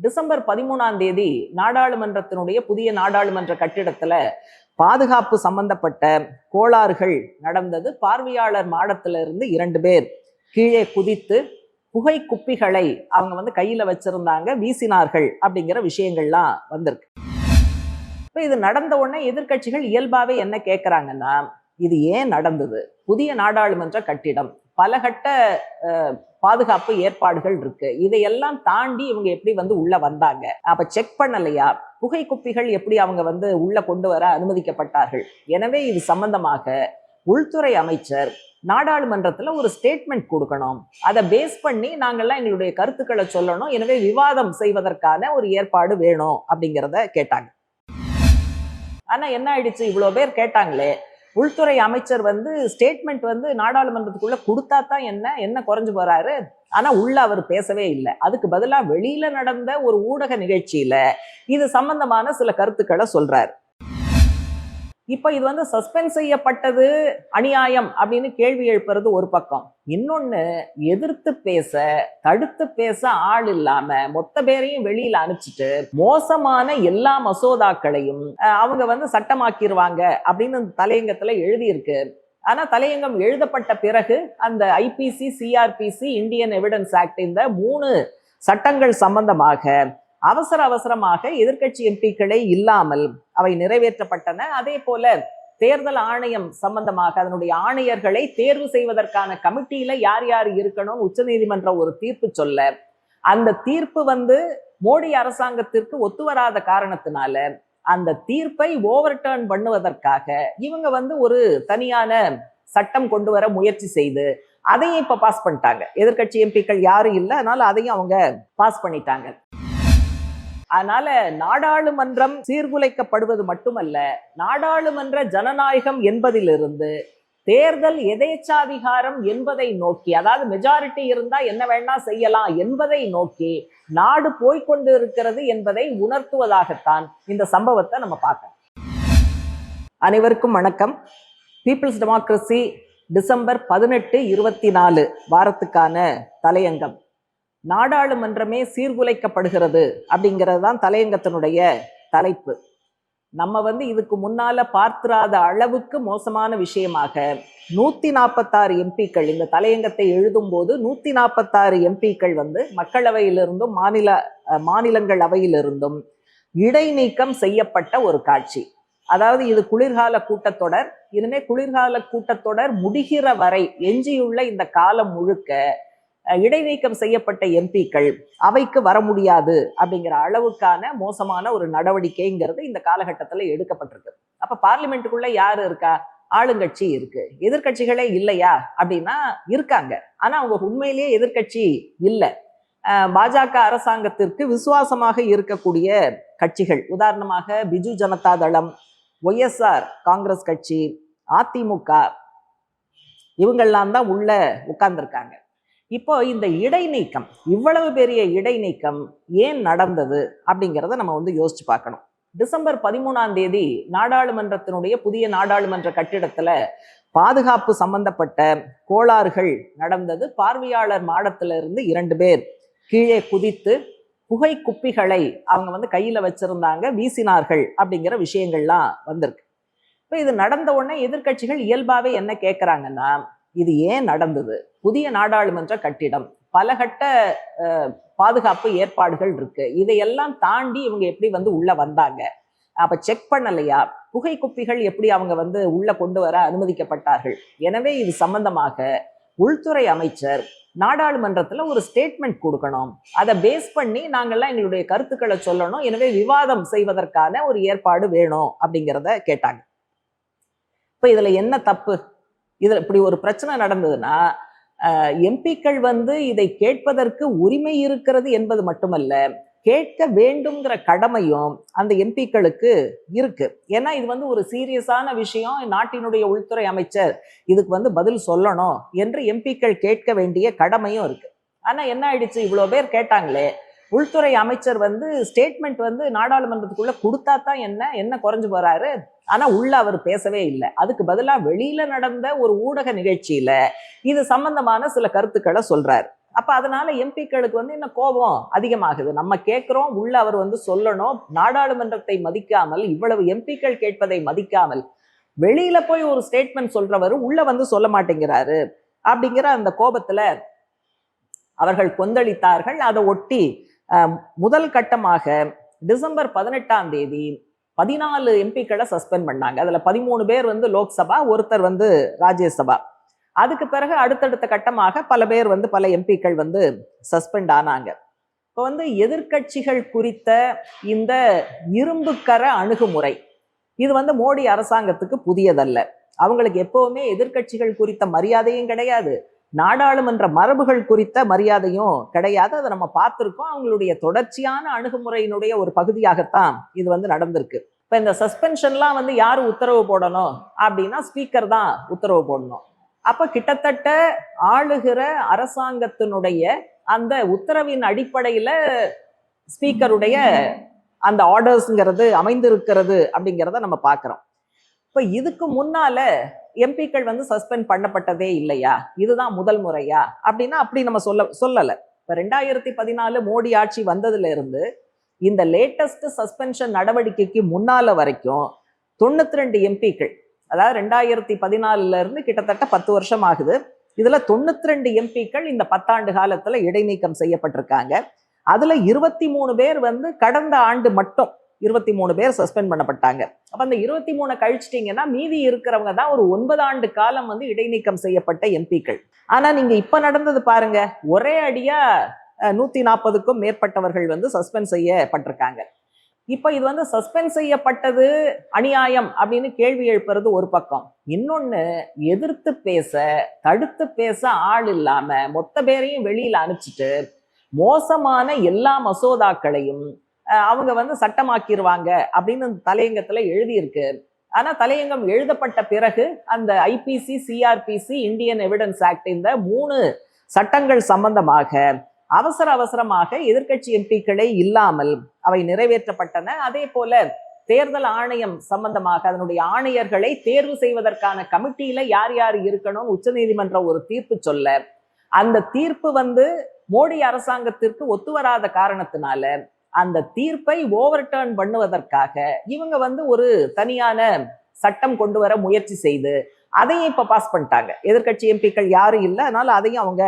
December பதிமூணாம் தேதி நாடாளுமன்றத்தினுடைய புதிய நாடாளுமன்ற கட்டிடத்துல பாதுகாப்பு சம்பந்தப்பட்ட கோளாறுகள் நடந்தது. பார்வையாளர் மாடத்துல இருந்து இரண்டு பேர் கீழே குதித்து புகை குப்பிகளை அவங்க வந்து கையில வச்சிருந்தாங்க வீசினார்கள் அப்படிங்கிற விஷயங்கள்லாம் வந்திருக்கு. இப்போ இது நடந்த உடனே எதிர்கட்சிகள் இயல்பாவே என்ன கேட்குறாங்கன்னா இது ஏன் நடந்தது? புதிய நாடாளுமன்ற கட்டிடம் பலகட்ட பாதுகாப்பு ஏற்பாடுகள் இருக்கு. இதையெல்லாம் தாண்டி இவங்க எப்படி வந்து உள்ள வந்தாங்க? அப்ப செக் பண்ணலையா? புகை குப்பிகள் எப்படி அவங்க வந்து உள்ள கொண்டு வர அனுமதிக்கப்பட்டார்கள்? எனவே இது சம்பந்தமாக உள்துறை அமைச்சர் நாடாளுமன்றத்தில் ஒரு ஸ்டேட்மெண்ட் கொடுக்கணும். அதை பேஸ் பண்ணி நாங்கெல்லாம் எங்களுடைய கருத்துக்களை சொல்லணும். எனவே விவாதம் செய்வதற்கான ஒரு ஏற்பாடு வேணும் அப்படிங்கிறத கேட்டாங்க. ஆனால் என்ன ஆயிடுச்சு? இவ்வளோ பேர் கேட்டாங்களே. உள்துறை அமைச்சர் வந்து ஸ்டேட்மெண்ட் வந்து நாடாளுமன்றத்துக்குள்ள கொடுத்தா தான் என்ன என்ன குறைஞ்சு போறாரு? ஆனா உள்ள அவர் பேசவே இல்லை. அதுக்கு பதிலாக வெளியில நடந்த ஒரு ஊடக நிகழ்ச்சியில இது சம்பந்தமான சில கருத்துக்களை சொல்றாரு. இப்போ இது வந்து சஸ்பெண்ட் செய்யப்பட்டது அநியாயம் அப்படின்னு கேள்வி எழுப்புறது ஒரு பக்கம். இன்னொன்று எதிர்த்து பேச தடுத்து பேச ஆள் இல்லாம மொத்த பேரையும் வெளியில அனுப்பிச்சிட்டு மோசமான எல்லா மசோதாக்களையும் அவங்க வந்து சட்டமாக்கிடுவாங்க அப்படின்னு இந்த தலையங்கத்துல எழுதியிருக்கு. ஆனா தலையங்கம் எழுதப்பட்ட பிறகு அந்த IPC CrPC Indian evidence act இந்த மூணு சட்டங்கள் சம்பந்தமாக அவசர அவசரமாக எதிர்க்கட்சி எம்பிக்களே இல்லாமல் அவை நிறைவேற்றப்பட்டன. அதே போல தேர்தல் ஆணையம் சம்பந்தமாக அதனுடைய ஆணையர்களை தேர்வு செய்வதற்கான கமிட்டியில யார் யார் இருக்கணும் உச்சநீதிமன்றம் ஒரு தீர்ப்பு சொல்ல அந்த தீர்ப்பு வந்து மோடி அரசாங்கத்திற்கு ஒத்து வராத காரணத்தினால அந்த தீர்ப்பை ஓவர் டேர்ன் பண்ணுவதற்காக இவங்க வந்து ஒரு தனியான சட்டம் கொண்டு வர முயற்சி செய்து அதையும் இப்ப பாஸ் பண்ணிட்டாங்க. எதிர்க்கட்சி எம்பிக்கள் யாரும் இல்லை அதனால அதையும் அவங்க பாஸ் பண்ணிட்டாங்க. அதனால நாடாளுமன்றம் சீர்குலைக்கப்படுவது மட்டுமல்ல நாடாளுமன்ற ஜனநாயகம் என்பதிலிருந்து தேர்தல் எதேச்சாதிகாரம் என்பதை நோக்கி அதாவது மெஜாரிட்டி இருந்தா என்ன வேணா செய்யலாம் என்பதை நோக்கி நாடு போய்க்கொண்டு இருக்கிறது என்பதை உணர்த்துவதாகத்தான் இந்த சம்பவத்தை நம்ம பார்க்கணும். அனைவருக்கும் வணக்கம். பீப்புள்ஸ் டெமோக்ரஸி டிசம்பர் பதினெட்டு இருபத்தி நாலு வாரத்துக்கான தலையங்கம். நாடாளுமன்றமே சீர்குலைக்கப்படுகிறது அப்படிங்கிறது தான் தலையங்கத்தினுடைய தலைப்பு. நம்ம வந்து இதுக்கு முன்னால பார்த்திராத அளவுக்கு மோசமான விஷயமாக நூத்தி நாற்பத்தாறு எம்பிக்கள் இந்த தலையங்கத்தை எழுதும் போது நூத்தி நாற்பத்தாறு எம்பிக்கள் வந்து மக்களவையிலிருந்தும் மாநில மாநிலங்கள் அவையிலிருந்தும் இடைநீக்கம் செய்யப்பட்ட ஒரு காட்சி. அதாவது இது குளிர்கால கூட்டத்தொடர். இனிமே குளிர்கால கூட்டத்தொடர் முடிகிற வரை எஞ்சியுள்ள இந்த காலம் முழுக்க இடைநீக்கம் செய்யப்பட்ட எம்பிக்கள் அவைக்கு வர முடியாது அப்படிங்கிற அளவுக்கான மோசமான ஒரு நடவடிக்கைங்கிறது இந்த காலகட்டத்துல எடுக்கப்பட்டிருக்கு. அப்ப பார்லிமெண்ட்டுக்குள்ள யாரு இருக்கா? ஆளுங்கட்சி இருக்கு. எதிர்க்கட்சிகளே இல்லையா? அப்படின்னா இருக்காங்க. ஆனா அவங்க உண்மையிலேயே எதிர்க்கட்சி இல்லை. அஹ், பாஜக அரசாங்கத்திற்கு விசுவாசமாக இருக்கக்கூடிய கட்சிகள் உதாரணமாக பிஜு ஜனதா தளம் ஒய்எஸ்ஆர் காங்கிரஸ் கட்சி அதிமுக இவங்கெல்லாம் தான் உள்ள உட்கார்ந்துருக்காங்க. இப்போ இந்த இடைநீக்கம் இவ்வளவு பெரிய இடைநீக்கம் ஏன் நடந்தது அப்படிங்கிறத நம்ம வந்து யோசிச்சு பார்க்கணும். டிசம்பர் பதிமூணாம் தேதி நாடாளுமன்றத்தினுடைய புதிய நாடாளுமன்ற கட்டிடத்துல பாதுகாப்பு சம்பந்தப்பட்ட கோளாறுகள் நடந்தது. பார்வையாளர் மாடத்துல இருந்து இரண்டு பேர் கீழே குதித்து புகை குப்பிகளை அவங்க வந்து கையில வச்சிருந்தாங்க வீசினார்கள் அப்படிங்கிற விஷயங்கள்லாம் வந்திருக்கு. இப்போ இது நடந்த உடனே எதிர்க்கட்சிகள் இயல்பாகவே என்ன கேட்குறாங்கன்னா இது ஏன் நடந்தது? புதிய நாடாளுமன்ற கட்டிடம் பலகட்ட பாதுகாப்பு ஏற்பாடுகள் இருக்கு. இதையெல்லாம் தாண்டி இவங்க எப்படி வந்து உள்ள வந்தாங்க? அப்ப செக் பண்ணலையா? புகை குப்பிகள் எப்படி அவங்க வந்து உள்ள கொண்டு வர அனுமதிக்கப்பட்டார்கள்? எனவே இது சம்பந்தமாக உள்துறை அமைச்சர் நாடாளுமன்றத்தில் ஒரு ஸ்டேட்மெண்ட் கொடுக்கணும். அதை பேஸ் பண்ணி நாங்கள்லாம் எங்களுடைய கருத்துக்களை சொல்லணும். எனவே விவாதம் செய்வதற்கான ஒரு ஏற்பாடு வேணும் அப்படிங்கிறத கேட்டாங்க. இப்போ இதில் என்ன தப்பு? இதில் இப்படி ஒரு பிரச்சனை நடந்ததுன்னா எம்பிக்கள் வந்து இதை கேட்பதற்கு உரிமை இருக்கிறது என்பது மட்டுமல்ல கேட்க வேண்டுங்கிற கடமையும் அந்த எம்பிக்களுக்கு இருக்கு. ஏன்னா இது வந்து ஒரு சீரியஸான விஷயம். நாட்டினுடைய உள்துறை அமைச்சர் இதுக்கு வந்து பதில் சொல்லணும் என்று எம்பிக்கள் கேட்க வேண்டிய கடமையும் இருக்கு. ஆனா என்ன ஆயிடுச்சு? இவ்வளோ பேர் கேட்டாங்களே உள்துறை அமைச்சர் வந்து ஸ்டேட்மெண்ட் வந்து நாடாளுமன்றத்துக்குள்ள கொடுத்தா தான் என்ன என்ன குறைஞ்சு போறாரு? ஆனா உள்ள அவர் பேசவே இல்லை. அதுக்கு பதிலாக வெளியில நடந்த ஒரு ஊடக நிகழ்ச்சியில இது சம்பந்தமான சில கருத்துக்களை சொல்றாரு. அப்ப அதனால எம்பிக்களுக்கு வந்து என்ன கோபம் அதிகமாகுது. நம்ம கேட்கிறோம் உள்ள அவர் வந்து சொல்லணும். நாடாளுமன்றத்தை மதிக்காமல் இவ்வளவு எம்பிக்கள் கேட்பதை மதிக்காமல் வெளியில போய் ஒரு ஸ்டேட்மெண்ட் சொல்றவர் உள்ள வந்து சொல்ல மாட்டேங்கிறாரு. அப்படிங்கிற அந்த கோபத்துல அவர்கள் கொந்தளித்தார்கள். அதை ஒட்டி முதல் கட்டமாக டிசம்பர் பதினெட்டாம் தேதி பதினாலு எம்பிக்களை சஸ்பெண்ட் பண்ணாங்க. அதில் பதிமூணு பேர் வந்து லோக்சபா ஒருத்தர் வந்து ராஜ்யசபா. அதுக்கு பிறகு அடுத்தடுத்த கட்டமாக பல பேர் வந்து பல எம்பிக்கள் வந்து சஸ்பெண்ட் ஆனாங்க. இப்போ வந்து எதிர்க்கட்சிகள் குறித்த இந்த இரும்புக்கர அணுகுமுறை இது வந்து மோடி அரசாங்கத்துக்கு புதியதல்ல. அவங்களுக்கு எப்பவுமே எதிர்க்கட்சிகள் குறித்த மரியாதையும் கிடையாது. நாடாளுமன்ற மரபுகள் குறித்த மரியாதையும் கிடையாது. அதை நம்ம பார்த்துருக்கோம். அவங்களுடைய தொடர்ச்சியான அணுகுமுறையினுடைய ஒரு பகுதியாகத்தான் இது வந்து நடந்திருக்கு. இப்போ இந்த சஸ்பென்ஷன்லாம் வந்து யார் உத்தரவு போடணும்? அப்படின்னா ஸ்பீக்கர் தான் உத்தரவு போடணும். அப்போ கிட்டத்தட்ட ஆளுகிற அரசாங்கத்தினுடைய அந்த உத்தரவின் அடிப்படையில் ஸ்பீக்கருடைய அந்த ஆர்டர்ஸ்ங்கிறது அமைந்திருக்கிறது அப்படிங்கிறத நம்ம பார்க்குறோம். இப்போ இதுக்கு முன்னால எம்பிக்கள் வந்து சஸ்பெண்ட் பண்ணப்பட்டதே இல்லையா? இதுதான் முதல் முறையா? அப்படின்னா அப்படி நம்ம சொல்ல சொல்லலை. இப்போ ரெண்டாயிரத்தி பதினாலு மோடி ஆட்சி வந்ததுல இருந்து இந்த லேட்டஸ்ட் சஸ்பென்ஷன் நடவடிக்கைக்கு முன்னால வரைக்கும் தொண்ணூத்தி ரெண்டு எம்பிக்கள் அதாவது ரெண்டாயிரத்தி பதினாலுல இருந்து கிட்டத்தட்ட பத்து வருஷம் ஆகுது. இதுல தொண்ணூத்தி ரெண்டு எம்பிக்கள் இந்த பத்தாண்டு காலத்துல இடைநீக்கம் செய்யப்பட்டிருக்காங்க. அதுல இருபத்தி மூணு பேர் வந்து கடந்த ஆண்டு மட்டும் இருபத்தி மூணு பேர் சஸ்பெண்ட் பண்ணப்பட்டாங்க. அப்போ அந்த இருபத்தி மூணு கழிச்சிட்டீங்கன்னா மீதி இருக்கிறவங்க தான் ஒரு ஒன்பது ஆண்டு காலம் வந்து இடைநீக்கம் செய்யப்பட்ட எம்பிக்கள். ஆனால் நீங்கள் இப்போ நடந்தது பாருங்க. ஒரே அடியாக நூற்றி நாற்பதுக்கும் மேற்பட்டவர்கள் வந்து சஸ்பெண்ட் செய்யப்பட்டிருக்காங்க. இப்போ இது வந்து சஸ்பெண்ட் செய்யப்பட்டது அநியாயம் அப்படின்னு கேள்வி எழுப்புறது ஒரு பக்கம். இன்னொன்று எதிர்த்து பேச தடுத்து பேச ஆள் இல்லாமல் மொத்த பேரையும் வெளியில் அனுப்பிச்சிட்டு மோசமான எல்லா மசோதாக்களையும் அவங்க வந்து சட்டமாக்கிடுவாங்க அப்படின்னு அந்த தலையங்கத்துல எழுதியிருக்கு. ஆனா தலையங்கம் எழுதப்பட்ட பிறகு அந்த IPC CrPC Indian evidence act இந்த மூணு சட்டங்கள் சம்பந்தமாக அவசர அவசரமாக எதிர்க்கட்சி எம்பிக்களே இல்லாமல் அவை நிறைவேற்றப்பட்டன. அதே போல தேர்தல் ஆணையம் சம்பந்தமாக அதனுடைய ஆணையர்களை தேர்வு செய்வதற்கான கமிட்டியில யார் யார் இருக்கணும்னு உச்சநீதிமன்றம் ஒரு தீர்ப்பு சொல்ல அந்த தீர்ப்பு வந்து மோடி அரசாங்கத்திற்கு ஒத்து வராத காரணத்தினால அந்த தீர்ப்பை ஓவர் டேர்ன் பண்ணுவதற்காக இவங்க வந்து ஒரு தனியான சட்டம் கொண்டு வர முயற்சி செய்து அதையும் இப்ப பாஸ் பண்ணிட்டாங்க. எதிர்க்கட்சி எம்பிக்கள் யாரும் இல்லை அதனால அதையும் அவங்க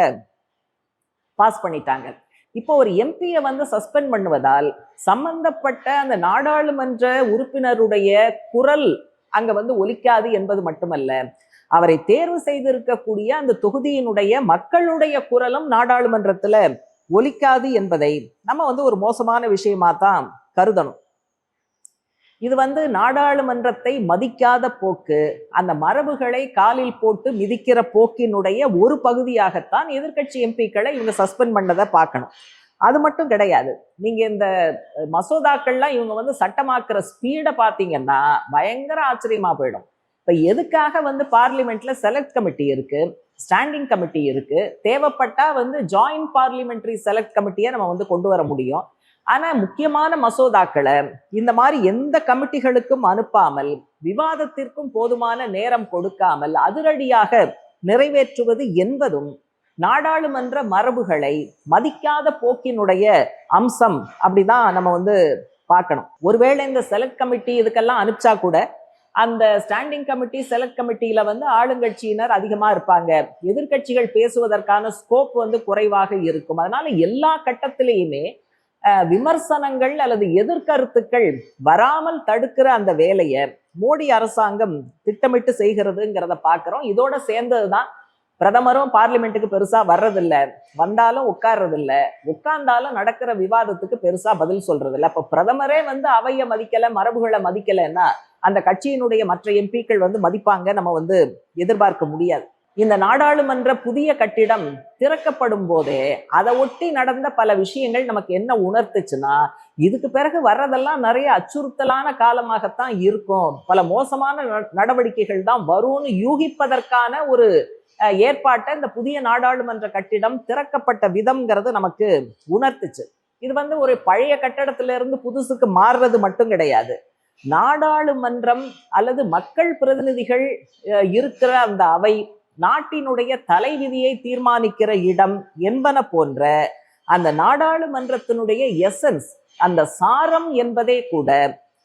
பாஸ் பண்ணிட்டாங்க. இப்போ ஒரு எம்பியை வந்து சஸ்பெண்ட் பண்ணுவதால் சம்பந்தப்பட்ட அந்த நாடாளுமன்ற உறுப்பினருடைய குரல் அங்க வந்து ஒலிக்காது என்பது மட்டுமல்ல அவரை தேர்வு செய்திருக்கக்கூடிய அந்த தொகுதியினுடைய மக்களுடைய குரலும் நாடாளுமன்றத்துல ஒலிக்காது என்பதை நம்ம வந்து ஒரு மோசமான விஷயமா தான் கருதணும். இது வந்து நாடாளுமன்றத்தை மதிக்காத போக்கு அந்த மரபுகளை காலில் போட்டு மிதிக்கிற போக்கினுடைய ஒரு பகுதியாகத்தான் எதிர்க்கட்சி எம்பிக்களை இவங்க சஸ்பெண்ட் பண்ணதை பார்க்கணும். அது மட்டும் கிடையாது. நீங்க இந்த மசோதாக்கள்லாம் இவங்க வந்து சட்டமாக்குற ஸ்பீடை பார்த்தீங்கன்னா பயங்கர ஆச்சரியமா போயிடும். இப்ப எதுக்காக வந்து பார்லிமெண்ட்ல செலக்ட் கமிட்டி இருக்கு? ஸ்டாண்டிங் கமிட்டி இருக்கு. தேவைப்பட்டா வந்து ஜாயிண்ட் பார்லிமெண்ட்ரி செலக்ட் கமிட்டியை நம்ம வந்து கொண்டு வர முடியும். ஆனா முக்கியமான மசோதாக்களை இந்த மாதிரி எந்த கமிட்டிகளுக்கும் அனுப்பாமல் விவாதத்திற்கும் போதுமான நேரம் கொடுக்காமல் அதிரடியாக நிறைவேற்றுவது என்பதும் நாடாளுமன்ற மரபுகளை மதிக்காத போக்கினுடைய அம்சம் அப்படிதான் நம்ம வந்து பார்க்கணும். ஒருவேளை இந்த செலக்ட் கமிட்டி இதுக்கெல்லாம் அனுப்பிச்சா கூட அந்த ஸ்டாண்டிங் கமிட்டி செலக்ட் கமிட்டியில வந்து ஆளுங்கட்சியினர் அதிகமா இருப்பாங்க. எதிர்க்கட்சிகள் பேசுவதற்கான ஸ்கோப் வந்து குறைவாக இருக்கும். அதனால எல்லா கட்டத்திலையுமே விமர்சனங்கள் அல்லது எதிர்கருத்துக்கள் வராமல் தடுக்கிற அந்த வேலையை மோடி அரசாங்கம் திட்டமிட்டு செய்கிறதுங்கிறத பார்க்குறோம் இதோட சேர்ந்ததுதான் பிரதமரும் பார்லிமெண்ட்டுக்கு பெருசாக வர்றதில்ல. வந்தாலும் உட்கார்றதில்ல. உட்கார்ந்தாலும் நடக்கிற விவாதத்துக்கு பெருசாக பதில் சொல்றது அப்போ பிரதமரே வந்து அவைய மதிக்கலை மரபுகளை மதிக்கலைன்னா அந்த கட்சியினுடைய மற்ற எம்பிக்கள் வந்து மதிப்பாங்க நம்ம வந்து எதிர்பார்க்க முடியாது. இந்த நாடாளுமன்ற புதிய கட்டிடம் திறக்கப்படும் போதே அதை ஒட்டி நடந்த பல விஷயங்கள் நமக்கு என்ன உணர்த்துச்சுன்னா இதுக்கு பிறகு வர்றதெல்லாம் நிறைய அச்சுறுத்தலான காலமாகத்தான் இருக்கும். பல மோசமான நடவடிக்கைகள் தான் வரும்னு யூகிப்பதற்கான ஒரு ஏற்பாட்டை இந்த புதிய நாடாளுமன்ற கட்டிடம் திறக்கப்பட்ட விதம்ங்கிறது நமக்கு உணர்த்துச்சு. இது வந்து ஒரு பழைய கட்டடத்திலிருந்து புதுசுக்கு மாறுறது மட்டும் கிடையாது. நாடாளுமன்றம் அல்லது மக்கள் பிரதிநிதிகள் இருக்கிற அந்த அவை நாட்டினுடைய தலைவிதியை தீர்மானிக்கிற இடம் என்பன போன்ற அந்த நாடாளுமன்றத்தினுடைய எசன்ஸ் அந்த சாரம் என்பதே கூட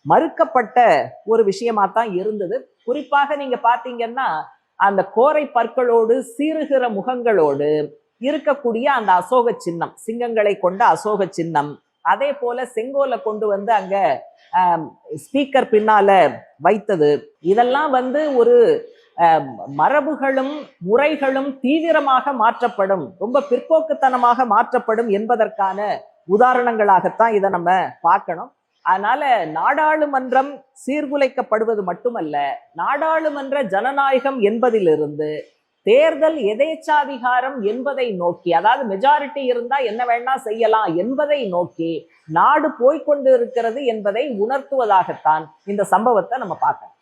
மறுக்கப்பட்ட ஒரு விஷயமா தான் இருந்தது. குறிப்பாக நீங்க பாத்தீங்கன்னா அந்த கோரை பற்களோடு சீறுகிற முகங்களோடு இருக்கக்கூடிய அந்த அசோக சின்னம் சிங்கங்களை கொண்ட அசோக சின்னம் அதே போல செங்கோலை கொண்டு வந்து அங்க ஸ்பீக்கர் பின்னால வைத்தது. இதெல்லாம் வந்து ஒரு மரபுகளும் முறைகளும் தீவிரமாக மாற்றப்படும். ரொம்ப பிற்போக்குத்தனமாக மாற்றப்படும் என்பதற்கான உதாரணங்களாகத்தான் இதை நம்ம பார்க்கணும். அதனால நாடாளுமன்றம் சீர்குலைக்கப்படுவது மட்டுமல்ல நாடாளுமன்ற ஜனநாயகம் என்பதிலிருந்து தேர்தல் எதேச்சாதிகாரம் என்பதை நோக்கி அதாவது மெஜாரிட்டி இருந்தா என்ன வேணா செய்யலாம் என்பதை நோக்கி நாடு போய்க்கொண்டு இருக்கிறது என்பதை உணர்த்துவதாகத்தான் இந்த சம்பவத்தை நம்ம பார்க்கணும்